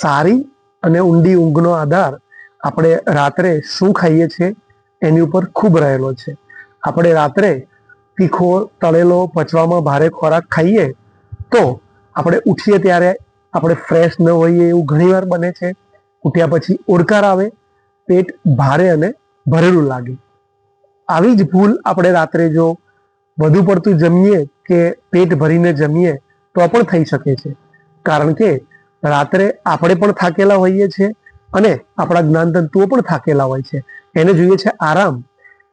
સારી અને ઊંડી ઊંઘનો આધાર આપણે રાત્રે શું ખાઈએ છીએ એની ઉપર ખૂબ રહેલો છે. આપણે રાત્રે તીખો, તળેલો, પચવામાં ભારે ખોરાક ખાઈએ તો આપણે ઉઠીએ ત્યારે આપણે ફ્રેશ ન હોઈએ એવું ઘણીવાર બને છે. ઉઠ્યા પછી ઓડકાર આવે, પેટ ભારે અને ભરેલું લાગે. આવી જ ભૂલ આપણે રાત્રે જો વધુ પડતું જમીએ કે પેટ ભરીને જમીએ તો પણ થઈ શકે છે. કારણ કે રાત્રે આપણે પણ થાકેલા હોઈએ છીએ અને આપણા જ્ઞાનતંતુઓ પણ થાકેલા હોય છે. એને જોઈએ છે આરામ.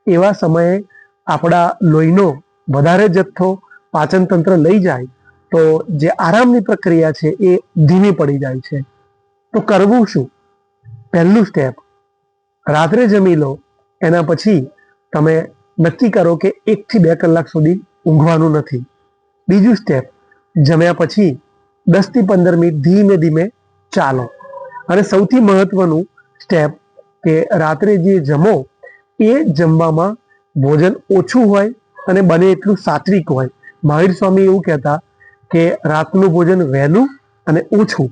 એવા સમયે આપણા લોહીનો વધારે જથ્થો પાચન તંત્ર લઈ જાય તો જે આરામની પ્રક્રિયા છે એ ધીમી પડી જાય છે. તો કરવું શું? પહેલું સ્ટેપ રાત્રે જમી લો. એના પછી તમે નક્કી કરો કે એકથી બે કલાક સુધી ઊંઘવાનું નથી. બીજું સ્ટેપ જમ્યા પછી દસથી પંદર મિનિટ ધીમે ધીમે ચાલો. અને સૌથી મહત્વનું સ્ટેપ કે રાત્રે જે જમો, એ જમવામાં ભોજન ઓછું હોય અને બને એટલું સાત્વિક હોય. મહાવીર સ્વામી એવું કહેતા કે રાતનું ભોજન વહેલું અને ઓછું.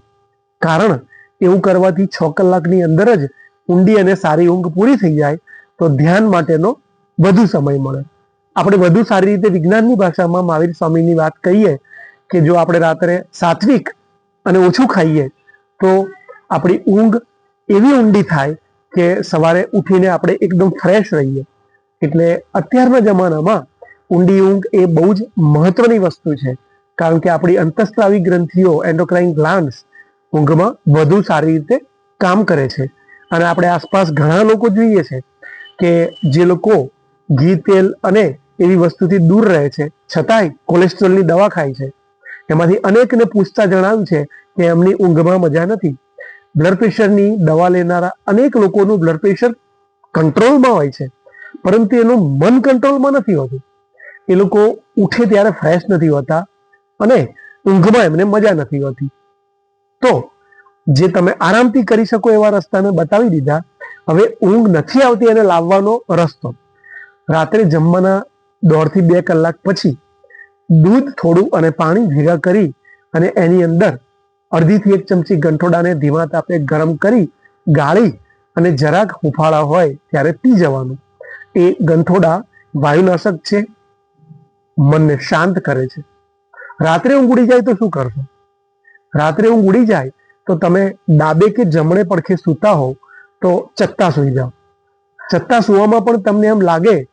કારણ એવું કરવાથી છ કલાકની અંદર જ ઊંડી અને સારી ઊંઘ પૂરી થઈ જાય, તો ધ્યાન માટેનો વધુ સમય મળે. આપણે વધુ સારી રીતે વિજ્ઞાનની ભાષામાં મહાવીર સ્વામીની વાત કહીએ કે જો આપણે રાત્રે સાત્વિક અને ઓછું ખાઈએ, તો આપણી ઊંઘ એવી ઊંડી થાય કે સવારે ઉઠીને આપણે એકદમ ફ્રેશ રહીએ. એટલે અત્યારના જમાનામાં ઊંડી ઊંઘ એ બહુ જ મહત્વની વસ્તુ છે. કારણ કે આપણી અંતસ્ત્રાવી ગ્રંથિઓ એન્ડોક્રાઇન ગ્લાન્સ ઊંઘમાં વધુ સારી રીતે કામ કરે છે. અને આપણે આસપાસ ઘણા લોકો જોઈએ છે કે જે લોકો ઘી, તેલ અને એવી વસ્તુથી દૂર રહે છે. છતાંય કોલેસ્ટ્રોલની દવા ખાય છે. એમાંથી અનેકને પૂછતા જણાવ્યું છે કે એમની ઊંઘમાં મજા નથી. બ્લડ પ્રેશરની દવા લેનારા અનેક લોકોનું બ્લડ પ્રેશર કંટ્રોલમાં હોય છે, પરંતુ એનું મન કંટ્રોલમાં નથી હોતું. એ લોકો ઉઠે ત્યારે ફ્રેશ નથી હોતા અને ઊંઘમાં એમને મજા નથી હોતી. તો જે તમે આરામથી કરી શકો એવા રસ્તાને બતાવી દીધા. હવે ઊંઘ નથી આવતી એને લાવવાનો રસ્તો. રાત્રે જમવાના દોઢથી બે કલાક પછી દૂધ થોડું અને પાણી ભેગા કરી અને એની અંદર અડધીથી એક ચમચી ગંઠોડાને ધીમા તાપે ગરમ કરી, ગાળી અને જરાક હુફાળા હોય ત્યારે પી જવાનું. એ ગંઠોડા વાયુનાશક છે. મનને શાંત કરે છે. રાત્રે ઊંઘ ઉડી જાય તો શું કરશો? રાત્રે ઊંઘ ઉડી જાય તો તમે ડાબે કે જમણે પડખે સૂતા હોવ તો ચત્તા સૂઈ જાઓ. ચત્તા સૂવામાં પણ તમને એમ લાગે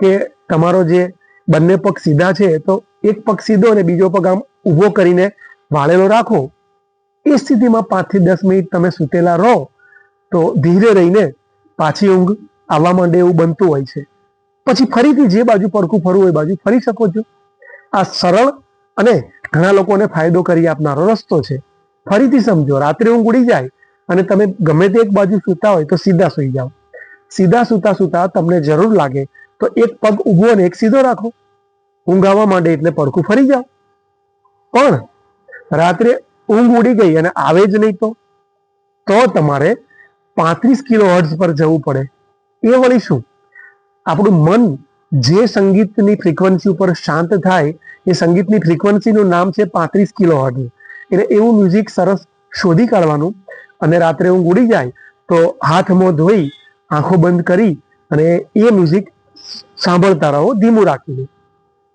કે તમારો જે બંને પગ સીધા છે તો એક પગ સીધો અને બીજો પગ આમ ઊભો કરીને વાળેલો રાખો. એ સ્થિતિમાં પાંચથી દસ મિનિટ તમે સૂતેલા રહો તો ધીરે રહીને પાછી ઊંઘ આવવા માંડે એવું બનતું હોય છે. પછી ફરીથી જે બાજુ પડખું ફરવું એ બાજુ ફરી શકો છો. આ સરળ અને ઘણા લોકોને ફાયદો કરી આપનારો રસ્તો છે. ફરીથી સમજો, રાત્રે ઊંઘ ઉડી જાય અને તમે ગમે તે એક બાજુ સૂતા હોય તો સીધા સૂઈ જાઓ. સીધા સૂતા સૂતા તમને જરૂર લાગે તો એક પગ ઊભો અને એક સીધો રાખો. ઊંઘ આવવા માંડે એટલે પડખું ફરી જાઓ પણ રાત્રે ઊંઘ ઉડી ગઈ અને આવે જ નહીં તો? તો તમારે પાંત્રીસ કિલો હર્ટ્ઝ પર જવું પડે. એ વળી શું? આપણું મન જે સંગીતની ફ્રીક્વન્સી ઉપર શાંત થાય, એ સંગીતની ફ્રીક્વન્સીનું નામ છે પાંત્રીસ કિલો હર્ટ્ઝ. એટલે એવું મ્યુઝિક સરસ શોધી કાઢવાનું અને રાત્રે ઊંઘ ઉડી જાય તો હાથ મોં ધોઈ, આંખો બંધ કરી અને એ મ્યુઝિક સાંભળતા રહો, ધીમું રાખીને.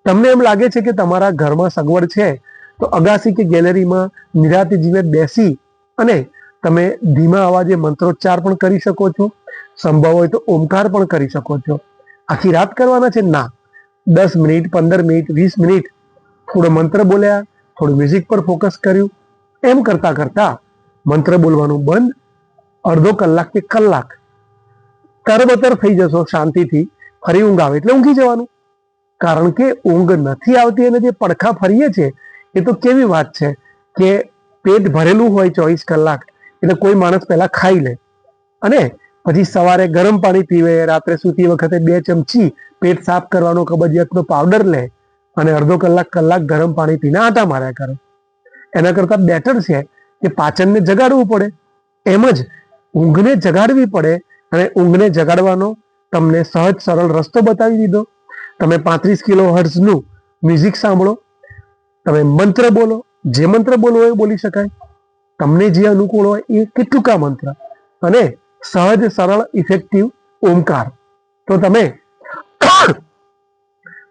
તમને એમ લાગે છે કે તમારા ઘરમાં સગવડ છે? તો અગાસી કે ગેલેરીમાં નિરાતે જીવે બેસી અને તમે ધીમા અવાજે મંત્રોચ્ચાર પણ કરી શકો છો. સંભવ હોય તો ઓમકાર પણ કરી શકો છો. આખી રાત કરવાના છે? ના. દસ મિનિટ, પંદર મિનિટ, વીસ મિનિટ. થોડો મંત્ર બોલ્યા, થોડું મ્યુઝિક પર ફોકસ કર્યું. એમ કરતા કરતા મંત્ર બોલવાનું બંધ અડધો કલાક કે કલાક. તરબતર થઈ જશો શાંતિથી. ફરી ઊંઘ આવે એટલે ઊંઘી જવાનું. કારણ કે ઊંઘ નથી આવતી અને જે પડખા ફરીએ છે, એ તો કેવી વાત છે કે પેટ ભરેલું હોય ચોવીસ કલાક એટલે કોઈ માણસ પહેલા ખાઈ લે. અને પછી સવારે ગરમ પાણી પીવે, રાત્રે સૂતી વખતે બે ચમચી પેટ સાફ કરવાનો કબજિયાતનો પાવડર લે અને અડધો કલાક કલાક ગરમ પાણી પીને આટા માર્યા કરે. એના કરતાં બેટર છે કે પાચનને જગાડવું પડે. એમ જ ઊંઘને જગાડવી પડે અને ઊંઘને જગાડવાનો તમને સહજ સરળ રસ્તો બતાવી દીધો. તમે પાંત્રીસ કિલો હર્ઝનું મ્યુઝિક સાંભળો. તમે મંત્ર બોલો. જે મંત્ર બોલવો એ બોલી શકાય. તમને જે અનુકૂળ હોય એ કેટલુંકા મંત્ર? અને સહજ સરળ ઇફેક્ટિવ ઓમકાર. તો તમે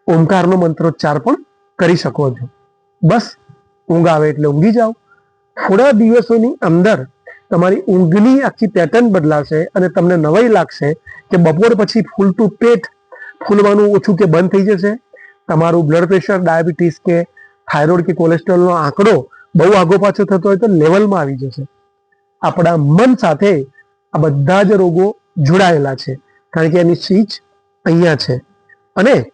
ઓમકારનો મંત્રોચ્ચાર પણ કરી શકો છો. બસ, ઊંઘ આવે એટલે ઊંઘી જાઓ. થોડા દિવસોની અંદર તમારી ઊંઘની આખી પેટર્ન બદલાશે અને તમને નવાઈ લાગશે કે બપોર પછી ફૂલતું પેટ ફૂલવાનું ઓછું કે બંધ થઈ જશે? તમારું બ્લડ પ્રેશર ડાયાબિટીસ કે થાઇરોઇડ કે કોલેસ્ટ્રોલનો આંકડો બહુ આગો પાછો થતો હોય તો લેવલમાં આવી જશે. આપણા મન સાથે આ બધા જ રોગો જોડાયેલા છે. કારણ કે એની સ્વિચ અહીંયા છે. અને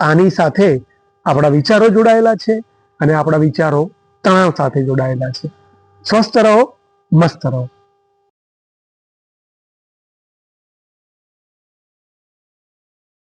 આની સાથે આપણા વિચારો જોડાયેલા છે અને આપણા વિચારો તણાવ સાથે જોડાયેલા છે. સ્વસ્થ રહો, મસ્ત રહો.